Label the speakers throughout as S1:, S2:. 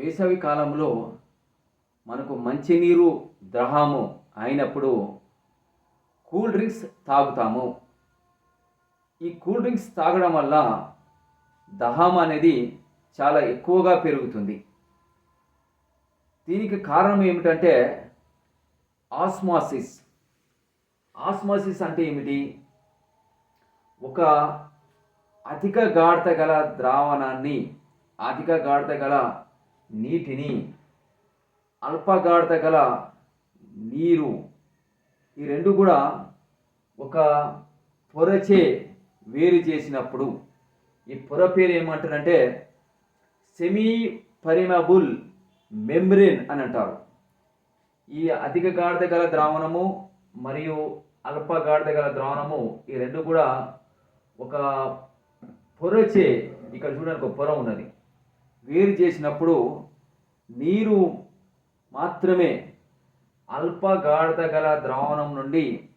S1: వేసవి కాలంలో మనకు మంచినీరు దాహము అయినప్పుడు కూల్ డ్రింక్స్ తాగుతాము. ఈ కూల్ డ్రింక్స్ తాగడం వల్ల దహం అనేది చాలా ఎక్కువగా పెరుగుతుంది. దీనికి కారణం ఏమిటంటే ఆస్మాసిస్. ఆస్మాసిస్ అంటే ఏమిటి? ఒక అధిక గాఢత గల ద్రావణాన్ని అధిక గాఢత గల నీటిని అల్పగాఢత గల నీరు. ఈ రెండు కూడా ఒక పొరచే వేరు చేసినప్పుడు. ఈ పొర పేరు ఏమంటారంటే సెమీ పరిమబుల్ మెంబ్రేన్ అని అంటారు. ఈ అధిక గాఢత గల ద్రావణము మరియు అల్ప గాఢత గల ద్రావణము ఈ రెండు కూడా ఒక పొరచే ఇక్కడ చూడడానికి ఒక పొర ఉన్నది. వేరు చేసినప్పుడు నీరు మాత్రమే అల్ప గాఢత గల ద్రావణం నుండి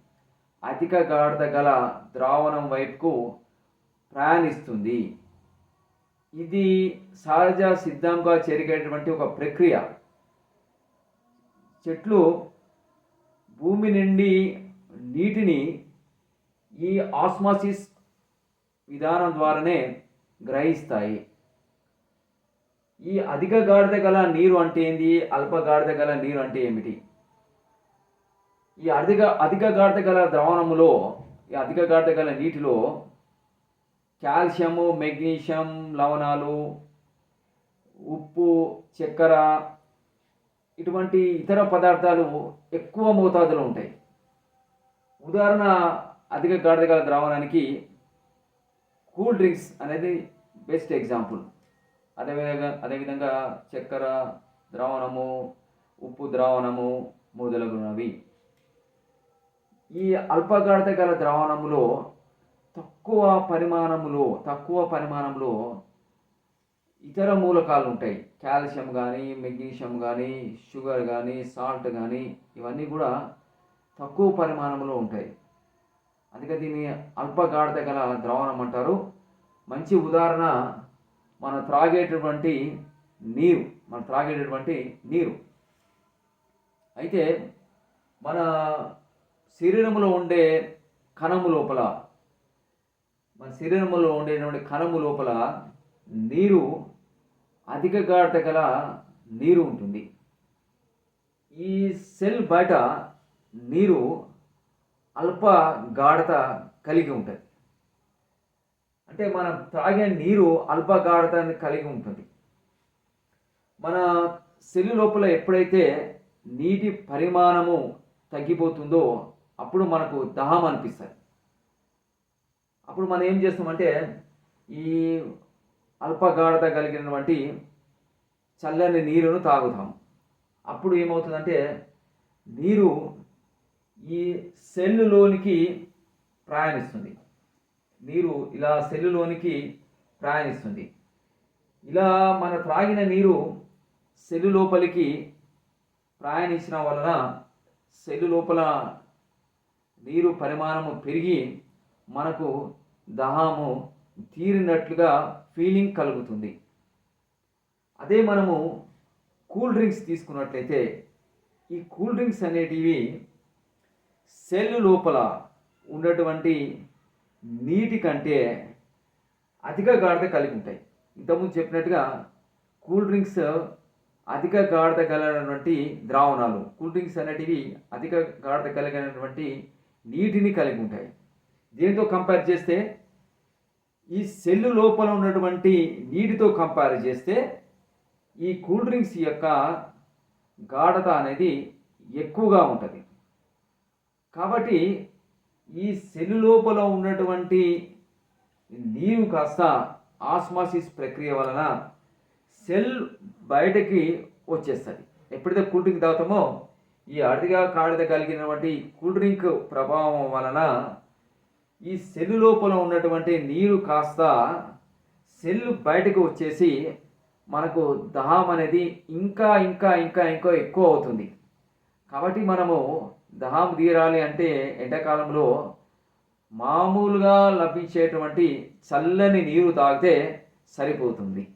S1: అధిక గాఢత గల ద్రావణం వైపుకు ప్రయాణిస్తుంది. ఇది సహజ సిద్ధంగా జరిగేటువంటి ఒక ప్రక్రియ. చెట్లు భూమి నుండి నీటిని ఈ ఆస్మాసిస్ విధానం ద్వారానే గ్రహిస్తాయి. ఈ అధిక గాఢత గల నీరు అంటే ఏంది? అల్ప గాఢత గల నీరు అంటే ఏమిటి? ఈ అధిక అధిక గాఢత గల ద్రావణములో ఈ అధిక గాఢత గల నీటిలో కాల్షియము మెగ్నీషియం లవణాలు ఉప్పు చక్కెర ఇటువంటి ఇతర పదార్థాలు ఎక్కువ మోతాదులో ఉంటాయి. ఉదాహరణ అధిక గాఢత గల ద్రావణానికి కూల్ డ్రింక్స్ అనేది బెస్ట్ ఎగ్జాంపుల్. అదేవిధంగా అదేవిధంగా చక్కెర ద్రావణము ఉప్పు ద్రావణము మొదలగునవి. ఈ అల్పగాఢత గల ద్రావణములో తక్కువ పరిమాణములో తక్కువ పరిమాణంలో ఇతర మూలకాలు ఉంటాయి. కాల్షియం కానీ మెగ్నీషియం కానీ షుగర్ కానీ సాల్ట్ కానీ ఇవన్నీ కూడా తక్కువ పరిమాణంలో ఉంటాయి. అందుకే దీన్ని అల్పగాఢత గల ద్రావణం అంటారు. మంచి ఉదాహరణ మనం త్రాగేటటువంటి నీరు మనం త్రాగేటటువంటి నీరు. అయితే మన శరీరంలో ఉండే కణము లోపల మన శరీరంలో ఉండేటువంటి కణము లోపల నీరు అధిక గాఢత గల నీరు ఉంటుంది. ఈ సెల్ బయట నీరు అల్ప గాఢత కలిగి ఉంటుంది. అంటే మనం త్రాగే నీరు అల్ప గాఢతని కలిగి ఉంటుంది. మన సెల్లు లోపల ఎప్పుడైతే నీటి పరిమాణము తగ్గిపోతుందో అప్పుడు మనకు దహం అనిపిస్తుంది. అప్పుడు మనం ఏం చేస్తామంటే ఈ అల్పగాఢత కలిగినటువంటి చల్లని నీరును తాగుతాం. అప్పుడు ఏమవుతుందంటే నీరు ఈ సెల్లులోనికి ప్రయాణిస్తుంది. నీరు ఇలా సెల్లులోనికి ప్రయాణిస్తుంది. ఇలా మన త్రాగిన నీరు సెల్లు లోపలికి ప్రయాణించడం వలన సెల్లు లోపల నీరు పరిమాణము పెరిగి మనకు దహము తీరినట్లుగా ఫీలింగ్ కలుగుతుంది. అదే మనము కూల్ డ్రింక్స్ తీసుకున్నట్లయితే ఈ కూల్ డ్రింక్స్ అనేటివి సెల్ లోపల ఉన్నటువంటి నీటి కంటే అధిక గాఢత కలిగి ఉంటాయి. ఇంతకుముందు చెప్పినట్టుగా కూల్ డ్రింక్స్ అధిక గాఢత కలిగినటువంటి ద్రావణాలు కూల్ డ్రింక్స్ అనేటివి అధిక గాఢత కలిగినటువంటి నీటిని కలిగి ఉంటాయి. దేంతో కంపేర్ చేస్తే ఈ సెల్లు లోపల ఉన్నటువంటి నీటితో కంపేర్ చేస్తే ఈ కూల్ డ్రింక్స్ యొక్క గాఢత అనేది ఎక్కువగా ఉంటుంది. కాబట్టి ఈ సెల్ లోపల ఉన్నటువంటి నీరు కాస్త ఆస్మాసిస్ ప్రక్రియ వలన సెల్ బయటకి వచ్చేస్తుంది. ఎప్పుడైతే కూల్ డ్రింక్ తాగుతామో ఈ అడిగా కాడిద కలిగినటువంటి కూల్ డ్రింక్ ప్రభావం వలన ఈ సెల్ లోపల ఉన్నటువంటి నీరు కాస్త సెల్ బయటకు వచ్చేసి మనకు దహం అనేది ఇంకా ఇంకా ఇంకా ఇంకా ఎక్కువ అవుతుంది. కాబట్టి మనము దహం తీరాలి అంటే ఎండాకాలంలో మామూలుగా లభించేటువంటి చల్లని నీరు తాగితే సరిపోతుంది.